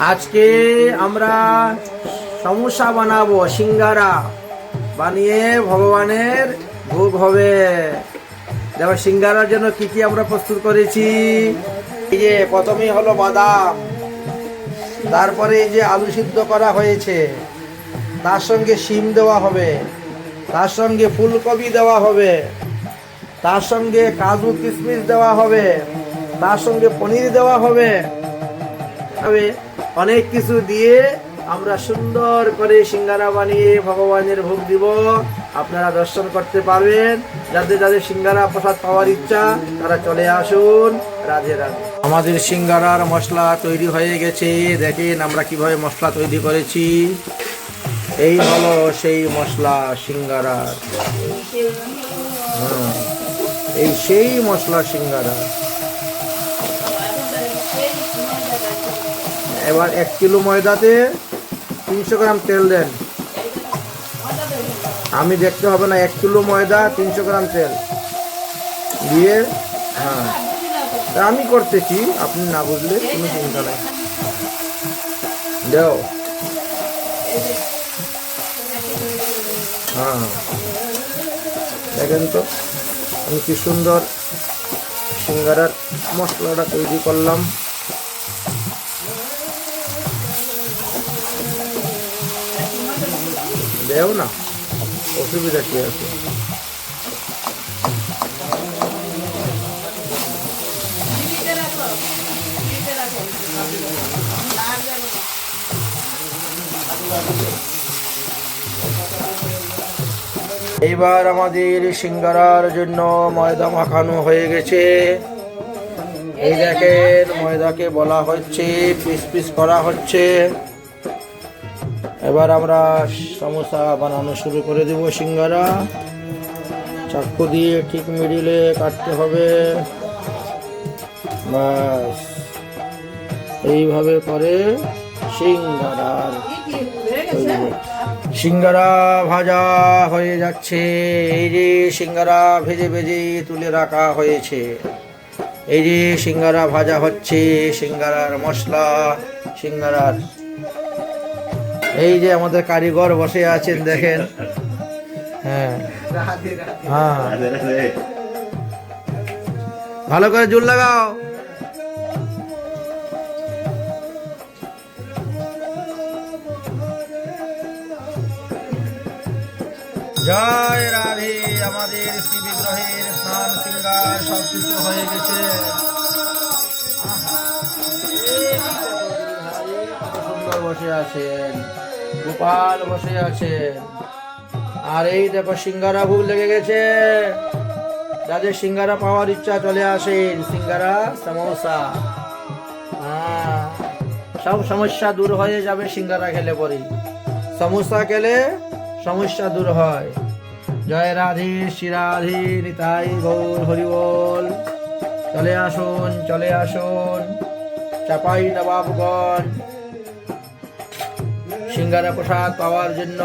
আজকে আমরা সমোসা বানাবো, সিঙ্গারা। বানিয়ে ভগবানের ভোগ হবে। দেখো, সিঙ্গারার জন্য কি কি আমরা প্রস্তুত করেছি? এই যে প্রথমেই হলো বাদাম, তারপরে এই যে আলু সিদ্ধ করা হয়েছে, তার সঙ্গে শিম দেওয়া হবে, তার সঙ্গে ফুলকপি দেওয়া হবে, তার সঙ্গে কাজু কিশমিশ দেওয়া হবে, তার সঙ্গে পনির দেওয়া হবে। হবে অনেক কিছু দিয়ে আমরা সুন্দর করে সিঙ্গারা বানিয়ে ভগবানের ভোগ দিব। আপনারা দর্শন করতে পারবেন। যাদের যাদের সিঙ্গারা প্রসাদ পাওয়ার ইচ্ছা তারা চলে আসুন রাধে রাধে। আমাদের সিঙ্গারার মশলা তৈরি হয়ে গেছে। দেখেন আমরা কীভাবে মশলা তৈরি করেছি। এই হলো সেই মশলা সিঙ্গারার হ্যাঁ, এই সেই মশলা সিঙ্গারা। এবার এক কিলো ময়দাতে তিনশো গ্রাম তেল দেন। আমি দেখতে হবে না, এক কিলো ময়দা, তিনশো গ্রাম তেল। দিয়ে হ্যাঁ। আমি করতেছি, আপনি না বুঝলে কোনো চিন্তা নাই। দেও। হ্যাঁ। দেখেন তো, আমি কি সুন্দর সিঙ্গারার মশলাটা তৈরি করলাম। দেও না। অসুবিধা কি আছে? এইবার আমাদের সিঙ্গারার জন্য ময়দা মাখানো হয়ে গেছে। এই দেখেন, ময়দাকে বলা হচ্ছে, পিস পিস করা হচ্ছে। এবার আমরা সমোসা বানানো শুরু করে দেব সিঙ্গারা। চাকু দিয়ে ঠিক মিডিলে কাটতে হবে। বাস এইভাবে করে সিঙ্গারার। সিঙ্গারা ভাজা হয়ে যাচ্ছে। এই যে সিঙ্গারা ভেজে ভেজে তুলে রাখা হয়েছে। এই যে সিঙ্গারা ভাজা হচ্ছে, সিঙ্গারার মশলা, সিঙ্গারার এই যে আমাদের কারিগর বসে আছেন, দেখেন। হ্যাঁ। হ্যাঁ। ভালো করে জোর লাগাও। জয় রাধে, আমাদের শ্রী বিগ্রহের স্নান সিঙ্গার সব কিছু হয়ে গেছে। সুন্দর বসে আছেন গোপাল বসে আছেন। আর এই দেখো সিঙ্গারা ভোগ লেগে গেছে। যাদের সিঙ্গারা পাওয়ার ইচ্ছা চলে আসেন সিঙ্গারা সমোসা। হ্যাঁ, সব সমস্যা দূর হয়ে যাবে সিঙ্গারা খেলে পরে সমোসা খেলে সমস্যা দূর হয়। জয় রাধে শ্রী রাধে নিতাই গৌর হরিবল চলে আসুন চলে আসুন। চাপাই নবাবগঞ্জ সিঙ্গারা প্রসাদ পাওয়ার জন্য।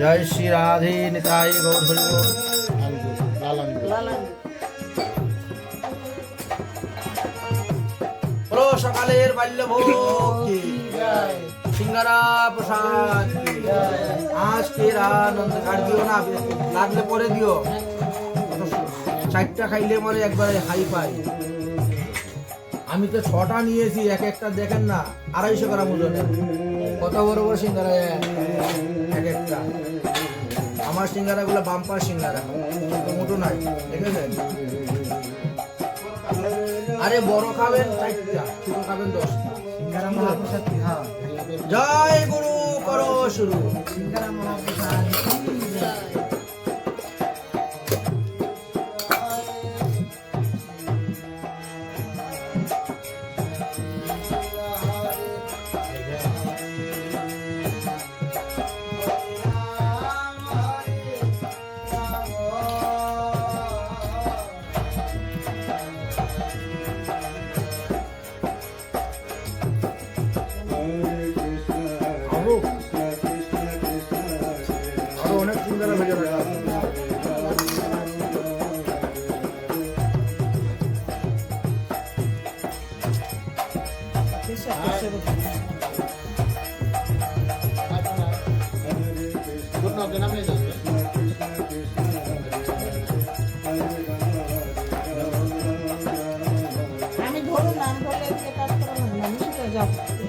জয় শ্রী রাধে, নিতাই গৌর বলো সকালের বাল্যভোগ সিঙ্গারা প্রসাদ কি? আজকের আনন্দ আর দিও না, লাগলে পরে দিও। চারটা খাইলে মানে একবারে হাই পাই আমি তো ছটা নিয়েছি, এক একটা দেখেন না, আড়াইশো গ্রাম ওজনে কত বড় বড় সিঙ্গারা? এক একটা। আমার সিঙ্গারাগুলো বাম্পার সিঙ্গারা। মোটো নাই দেখেছেন? আরে বড় খাবেন চারটা ছোট খাবেন দশটা। সিঙ্গারা হ্যাঁ। জয় গুরু করো শুরু। আমি